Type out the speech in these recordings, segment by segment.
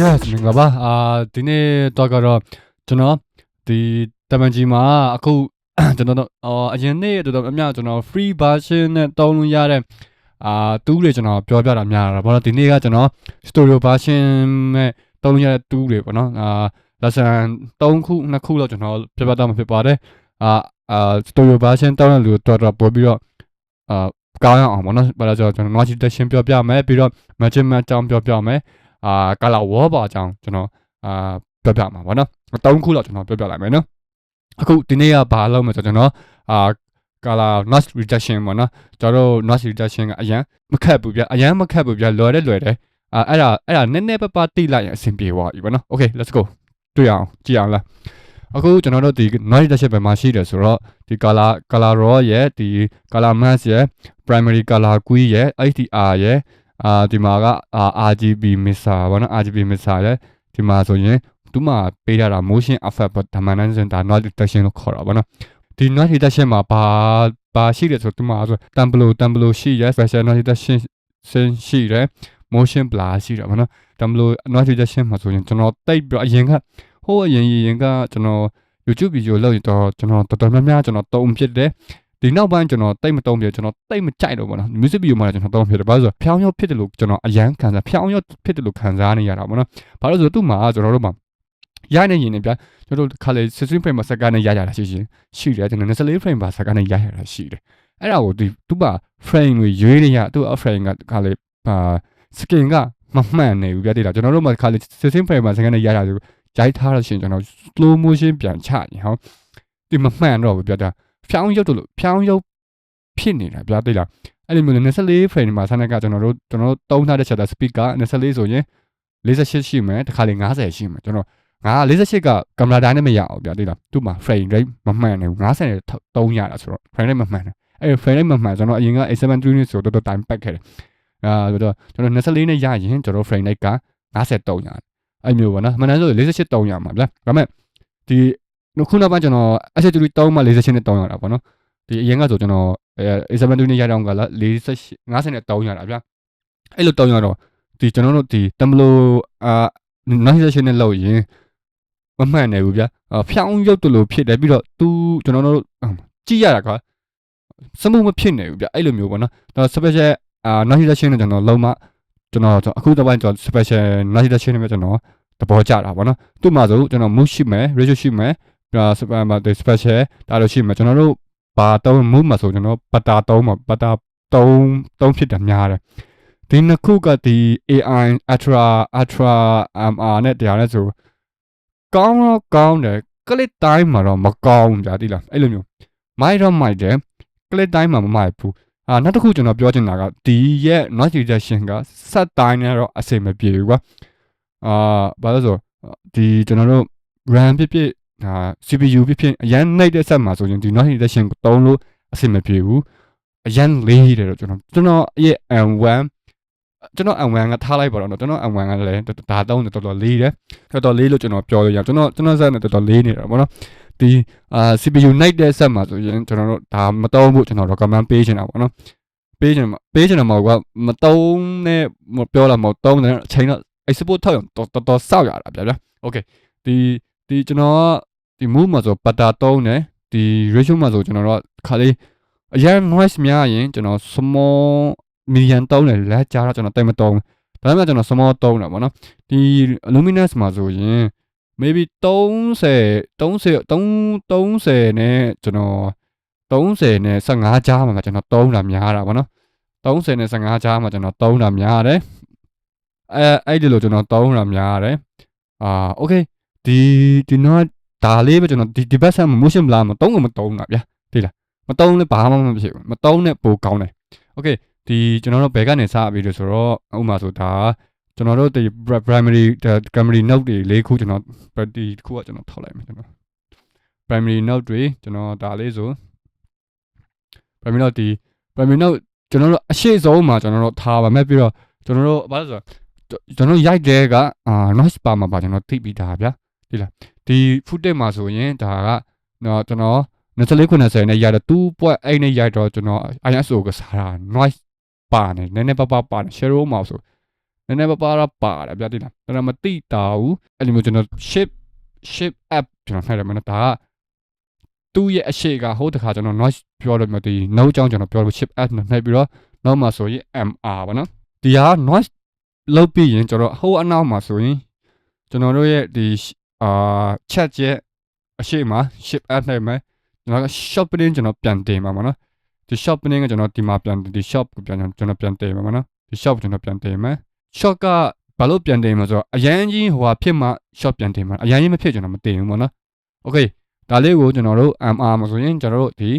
Yes မင်္ဂလာပါအာဒီနေ့တော့ကတော့ကျွန်တော်ဒီတမန်ကြီးမှာအခုကျွန်တော်တို့အော်အရင်နေ့တော်တော်များများကျွန်တော် free version နဲ့တောင်းလို့ရတဲ့အာတူးတွေကျွန်တော်ပြောပြတာများတာဘာလို့ဒီနေ့ကကျွန်တော် studio version နဲ့တောင်းလို့ရတဲ့တူးတွေပေါ့နော်အာ lesson 3ခု2ခုလောက်ကျွန်တော်ပြပြတော့မှာဖြစ်ပါတယ်အာအာ studio version တောင်းတဲ့လူတော်တော်ပို့ပြီးတော့အာကောင်းရအောင်ပေါ့နော်ဘာလို့ဆိုတော့ကျွန်တော် knowledge session ပြောပြမယ်ပြီးတော့ magic man တောင်းပြောပြမယ် အာကာလာဝေါ်ပါအကြောင်းကျွန်တော်အာပြောပြမှာပါနော်၃ခုလောက်ကျွန်တော်ပြောပြလိုက်မယ်နော်အခုဒီနေ့ကဘာလုပ်မလဲဆိုတော့ကျွန်တော်အာကာလာ notch reduction ပေါ့နော်ကျွန်တော်တို့ notch reduction ကအရန်မခက်ဘူးဗျအရန်မခက်ဘူးဗျလွယ်တယ်လွယ်တယ်အာအဲ့ဒါအဲ့ဒါနည်းနည်းပပတိလိုက်ရင်အဆင်ပြေသွားပြီပေါ့နော် okay let's go တွေ့အောင်ကြည့်အောင်လားအခုကျွန်တော်တို့ဒီ notch reduction ဘယ်မှာရှိတယ်ဆိုတော့ဒီ color color raw ရဲ့ဒီ color mask ရဲ့ primary color queen ရဲ့ HDR ရဲ့ အာဒီမှာကအာ RGB mixer ဗောနော် RGB mixer လေဒီမှာဆိုရင်သူမှပေးထားတာ motion effect ပေါ့ဒါမှန်တယ်ဆိုရင်ဒါ noise detection လို့ခေါ်တာဗောနော်ဒီ noise detection မှာဘာဘာရှိတယ်ဆိုတော့သူမှဆို tempo tempo ရှိရ special noise detection ရှိတယ် motion blur ရှိတယ်ဗောနော် tempo noise detection မှာဆိုရင်ကျွန်တော်တိတ်ပြီးအရင်ကဟိုးအရင်ရင်ကကျွန်တော် YouTube video လောက်ရင်တော့ကျွန်တော်တော်တော်များများကျွန်တော်တုံးဖြစ်တယ် ဒီနောက်ပိုင်းကျွန်တော်တိတ်မတုံးပြကျွန်တော်တိတ်မကြိုက်တော့ဘူးနော် music video မှာကျွန်တော်တုံးဖြစ်တယ်ဘာလို့ဆိုတော့ဖြောင်းရောက်ဖြစ်တယ်လို့ကျွန်တော်အရန်ခံစားဖြောင်းရောက်ဖြစ်တယ်လို့ခံစားနေရတာပေါ့နော်ဘာလို့ဆိုတော့သူ့မှာကျွန်တော်တို့မှာရနေရင်လည်းဗျာကျွန်တော်တို့ခါလေ16 frame မှာစက္ကန့်နဲ့ရရတာရှိရှင်ရှိတယ်ကျွန်တော်24 frame မှာစက္ကန့်နဲ့ရရတာရှိတယ်အဲ့ဒါကိုဒီသူ့မှာ frame တွေရွေးနေရသူ့ frame ကခါလေအာ skin ကမမှန်နေဘူးဗျာတိလားကျွန်တော်တို့မှာခါလေ16 frame မှာစက္ကန့်နဲ့ရရတာဆိုရိုက်ထားလို့ရှိရင်ကျွန်တော် slow motion ပြန်ချရင်ဟောဒီမမှန်တော့ဘူးဗျာဒါ ဖြောင်းရုပ်တို့လို့ဖြောင်းရုပ်ဖြစ်နေတာဗျာတိလားအဲ့လိုမျိုး24 frame မှာဆန်းကကျွန်တော်တို့ကျွန်တော်တို့တုံးထားတဲ့ shutter speed က24ဆိုရင်48ရှိမယ်တစ်ခါလေ90ရှိမယ်ကျွန်တော်ငါ48ကကင်မရာတိုင်းနဲ့မရအောင်ဗျာတိလားသူ့မှာ frame rate မမှန်နေဘူး90နဲ့တုံးရတာဆိုတော့ frame rate မမှန်တယ်အဲ့ frame rate မမှန်ကျွန်တော်အရင်က A7 3ဆိုတော့တော်တော် time ပတ်ခဲ့တယ်အာဆိုတော့ကျွန်တော်24နဲ့ရရင်ကျွန်တော် frame rate က93ရတယ်အဲ့မျိုးပေါ့နော်မနန်းဆို48တုံးရမှာဗျာဒါပေမဲ့ဒီ ခုနောက်ပိုင်းကျွန်တော် S3 3မှ48နဲ့တုံးရတာပေါ့နော်ဒီအရင်ကဆိုကျွန်တော်အဲ A7 2နဲ့ရတော့ကလာ48 50နဲ့တောင်းရတာဗျာအဲ့လိုတောင်းရတော့ဒီကျွန်တော်တို့ဒီတမလို့အာ notification နဲ့လောက်ရင်မမှန်နိုင်ဘူးဗျာဖြောင်းရုပ်တလို့ဖြစ်တယ်ပြီးတော့ तू ကျွန်တော်တို့ကြည့်ရတာကစမှုမဖြစ်နိုင်ဘူးဗျာအဲ့လိုမျိုးပေါ့နော်ဒါ special အာ notification နဲ့ကျွန်တော်လုံးမကျွန်တော်အခုတပိုင်းကျွန်တော် special notification နဲ့ကျွန်တော်သဘောကျတာပေါ့နော်သူ့မှာဆိုကျွန်တော် mood ရှိမယ် ratio ရှိမယ် ဒါ special ဒါလို့ရှိမယ်ကျွန်တော်တို့ဘာတုံးမှုမှာဆိုကျွန်တော်ပတာတုံးမှာပတာတုံးတုံးဖြစ်တယ်များတယ်ဒီနှစ်ခုကဒီ AI Ultra Ultra MR နဲ့တရားနဲ့ဆိုကောင်းတော့ကောင်းတယ်ကလစ်တိုင်းမှာတော့မကောင်းဘူးကြာတိလားအဲ့လိုမျိုးမိုက်တော့မိုက်တယ်ကလစ်တိုင်းမှာမမိုက်ဘူးအာနောက်တစ်ခုကျွန်တော်ပြောချင်တာကဒီရဲ့ noise reduction ကစက်တိုင်းနဲ့တော့အဆင်မပြေဘူးကွာအာဘာလို့ဆိုဒီကျွန်တော်တို့ RAM ဖြစ်ဖြစ် ဒါ CPU ဖြစ်ဖြစ်အရန်နှိပ်တဲ့ဆက်မှာဆိုရင်ဒီ noise reduction ကိုတုံးလို့အဆင်မပြေဘူးအရန်လေးတယ်တော့ကျွန်တော်ကျွန်တော်ရဲ့ M1 ကျွန်တော် M1 ကထားလိုက်ပါတော့ကျွန်တော် M1 ကလည်းဒါတုံးတယ်တော်တော်လေးတယ်တော်တော်လေးလို့ကျွန်တော်ပြောလို့ရကျွန်တော်ကျွန်တော်ဆက်နေတော်တော်လေးနေတာပေါ့နော်ဒီအာ CPU night တဲ့ဆက်မှာဆိုရင်ကျွန်တော်တို့ဒါမတုံးဘူးကျွန်တော် recommend ပေးချင်တာပေါ့နော်ပေးချင်မှာပေးချင်တယ်မဟုတ်ကမတုံးနဲ့ပြောလာမဟုတ်တုံးတယ်အချိန်တော့ export ထောက်ရင်တော်တော်စောက်ရတာဗျာဗျာ okay ဒီ ဒီကျွန်တော်ကဒီ move မှာဆိုပတ်တာတုံးတယ်ဒီ ratio မှာဆိုကျွန်တော်တို့ခါလေးအရင် noise များရင်ကျွန်တော် small million တုံးတယ်လက်ကြားတော့ကျွန်တော်တိတ်မတုံးဒါပေမဲ့ကျွန်တော် small တုံးတာပေါ့နော်ဒီ luminous မှာဆိုရင် maybe 30 30 30နဲ့ကျွန်တော်30နဲ့15ကြားမှာကျွန်တော်တုံးတာများတာပေါ့နော်30နဲ့15ကြားမှာကျွန်တော်တုံးတာများတယ်အဲအဲ့ဒီလိုကျွန်တော်တုံးတာများတယ်အာ okay ဒီဒီတော့ဒါလေးပဲကျွန်တော်ဒီဒီဘက်ဆက်မှာ motion blur မတုံးကမတုံးတာဗျာသိလားမတုံးလည်းဘာမှမဖြစ်ဘူးမတုံးနဲ့ပိုကောင်းတယ် okay ဒီကျွန်တော်တို့ဘယ်ကနေစပြီးလို့ဆိုတော့ဥပမာဆိုဒါကျွန်တော်တို့ဒီ primary primary note တွေလေးခုကျွန်တော်ဒီခုကကျွန်တော်ထောက်လိုက်မယ်ကျွန်တော် primary note တွေကျွန်တော်ဒါလေးဆို primary note ဒီ primary note ကျွန်တော်တို့အရှိဆုံးမှာကျွန်တော်တို့ထားပါမယ်ပြီးတော့ကျွန်တော်တို့ဘာလို့ဆိုတော့ကျွန်တော်ရိုက်တဲ့ကအာ noise bar မှာပါကျွန်တော်သိပြီးသားဗျာ ဒီဒီလားဒီ footage မှာဆိုရင်ဒါကနော်ကျွန်တော်2490နဲ့ရိုက်တော့2ပွက်အဲ့နဲ့ရိုက်တော့ကျွန်တော် ISO ကစားတာ noise ပါတယ်နည်းနည်းပါးပါးပါတယ် share မှာဆိုနည်းနည်းပါးပါးတော့ပါတယ်ဗျာတိလားကျွန်တော်မသိတာဘူးအဲ့လိုမျိုးကျွန်တော် ship ship app ကျွန်တော်နှိုက်တယ်မနော်ဒါကသူ့ရဲ့အရှိကဟိုတခါကျွန်တော် noise ပြောလို့မျိုးဒီ note ကြောင့်ကျွန်တော်ပြောလို့ ship app နဲ့နှိုက်ပြီးတော့နောက်မှာဆိုရင် MR ပါနော်ဒီဟာ noise လောက်ပြီးရင်ကျွန်တော်ဟိုအနောက်မှာဆိုရင်ကျွန်တော်တို့ရဲ့ဒီ အာ chat ရဲ့အရှိမ ship app နဲ့မယ်ကျွန်တော် shopping ကျွန်တော်ပြန်တင်ပါမှာနော်ဒီ shopping ကကျွန်တော်ဒီမှာပြန်ဒီ shop ကိုပြန်ကျွန်တော်ပြန်တင်ပါမှာနော်ဒီ shop ကျွန်တော်ပြန်တင်မယ် shop ကဘာလို့ပြန်တင်မှာဆိုတော့အရန်ကြီးဟိုဟာဖြစ်မှ shop ပြန်တင်မှာအရန်ကြီးမဖြစ်ကျွန်တော်မတင်ဘူးပေါ့နော် okay ဒါလေးကိုကျွန်တော်တို့ MR မှာဆိုရင်ကျွန်တော်တို့ဒီ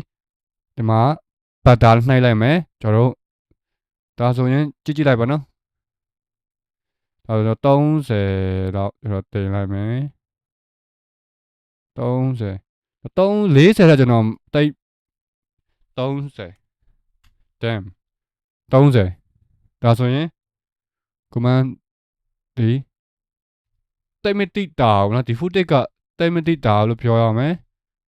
ဒီမှာဘတ်တာနှိုက်လိုက်မယ်ကျွန်တော်တို့ဒါဆိုရင်ကြည့်ကြည့်လိုက်ပါနော်ဒါဆိုတော့30တော့ကျွန်တော်တင်လိုက်မယ် 30 3 40တော့ကျွန်တော်တိတ်30 damn 30ဒါဆိုရင် command ဒီတိတ်မတိတာဘူးနော်ဒီ footage ကတိတ်မတိတာလို့ပြောရမယ်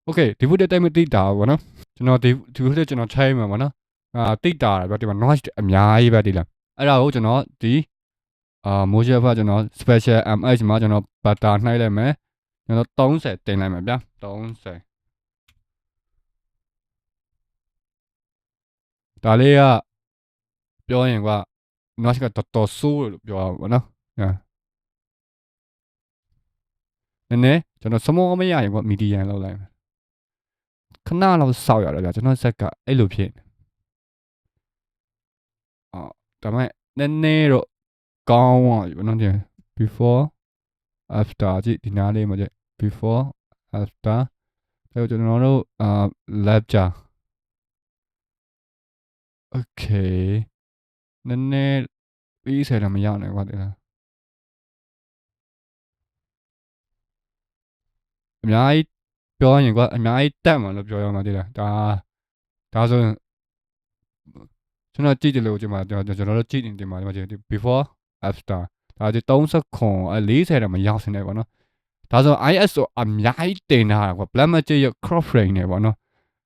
okay ဒီ footage တိတ်မတိတာဘူးနော်ကျွန်တော်ဒီဒီ footage ကျွန်တော်ချိန်မှာပါနော်အာတိတာဗျဒီမှာ noise အများကြီးပဲဒီလားအဲ့ဒါကိုကျွန်တော်ဒီအာ motion ဖကျွန်တော် special mh မှာကျွန်တော် butter နှိုက်လိုက်မယ် ကျွန်တော်30တင်လိုက်မယ်ဗျာ30ဒါလေးကပြောရင်က noise ကတော်တော်ဆိုးလို့ပြောရမှာနော်ညာနည်းနည်းကျွန်တော်စမောမရရင်ကမီဒီယန်လောက်လိုက်မယ်ခဏလောက်စောက်ရတယ်ဗျာကျွန်တော်ဇက်ကအဲ့လိုဖြစ်နေအော်ဒါမဲ့နည်းနည်းတော့ကောင်းသွားပြီဗောနော်ဒီ before after ကြည့်ဒီနားလေးမှာကြည့် before after ဒါကျွန်တော်တို့အာ lab ကြာ okay နည်းနည်းပြီးဆယ်တော့မရနိုင်ကွာဒီလားအများကြီးပြောရင်ကွာအများကြီးတက်မှာလို့ပြောရမှာဒီလားဒါဒါဆိုရင်ကျွန်တော်ကြည့်တယ်လို့ကျွန်တော်ကျွန်တော်တို့ကြည့်နေတယ်မှာဒီမှာကြည့် before after ဒါကြည့်30ခွန်အဲ40တော့မရောက်စနေပါတော့ ဒါဆို ISO အများကြီးတင်ထားတာကွာ black magic ရဲ့ crop frame နေပါတော့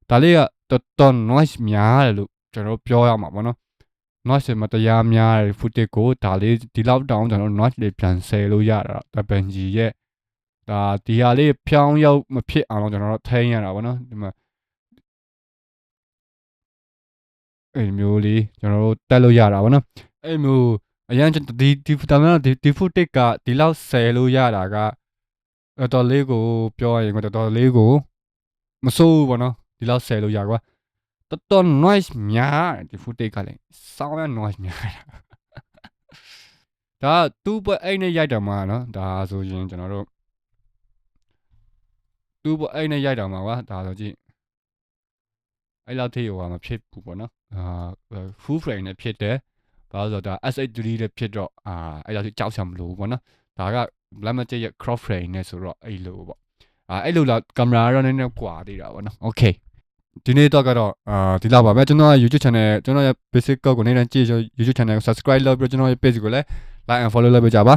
ဒါလေးကတော်တော် noise များတယ်လို့ကျွန်တော်ပြောရမှာပေါ့နော် noise မတရားများတဲ့ footage ကိုဒါလေးဒီလောက်တောင်ကျွန်တော် noise လေးပြန်ဆယ်လို့ရတာတပန်ကြီးရဲ့ဒါဒီဟာလေးဖြောင်းရောက်မဖြစ်အောင်တော့ကျွန်တော်တို့ထိန်းရတာပေါ့နော်ဒီမှာအဲ့မျိုးလေးကျွန်တော်တို့တက်လို့ရတာပေါ့နော်အဲ့မျိုးအရန်ဒီဒီဒါမှမဟုတ်ဒီဒီ footage ကဒီလောက်ဆယ်လို့ရတာက တော်တော်လေးကိုပြောရရင်တော်တော်လေးကိုမစိုးဘူးပေါ့နော်ဒီလောက်ဆယ်လို့ရကွာတော်တော် noise များတယ်ဒီ footage ကလည်း sound ရ noise များတာဒါသူ့ဘက်အဲ့နဲ့ရိုက်တာမှာနော်ဒါဆိုရင်ကျွန်တော်တို့သူ့ဘက်အဲ့နဲ့ရိုက်တာမှာကွာဒါဆိုကြည့်အဲ့လောက်ထိဟိုဟာမဖြစ်ဘူးပေါ့နော်အာ full frame နဲ့ဖြစ်တယ်ဘာလို့ဆိုတော့ဒါ S8 3နဲ့ဖြစ်တော့အာအဲ့လောက်ထိကြောက်စရာမလိုဘူးပေါ့နော်ဒါက black magic ရဲ့ crop frame နဲ့ဆိုတော့အဲ့လိုပေါ့အာအဲ့လိုလားကင်မရာတော့နည်းနည်းကွာသေးတာပေါ့နော် okay ဒီနေ့တော့ကတော့အာဒီလောက်ပါပဲကျွန်တော်ရဲ့ YouTube channel ကျွန်တော်ရဲ့ basic code ကိုနေ့တိုင်းကြည့်ရ YouTube channel ကို subscribe လုပ်ပြီးတော့ကျွန်တော်ရဲ့ page ကိုလည်း like and follow လုပ်ပေးကြပါ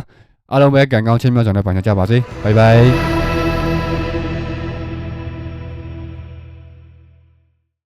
အားလုံးပဲကံကောင်းချင်းမြောက်ကြတဲ့ပိုင်းကြပါစေ bye bye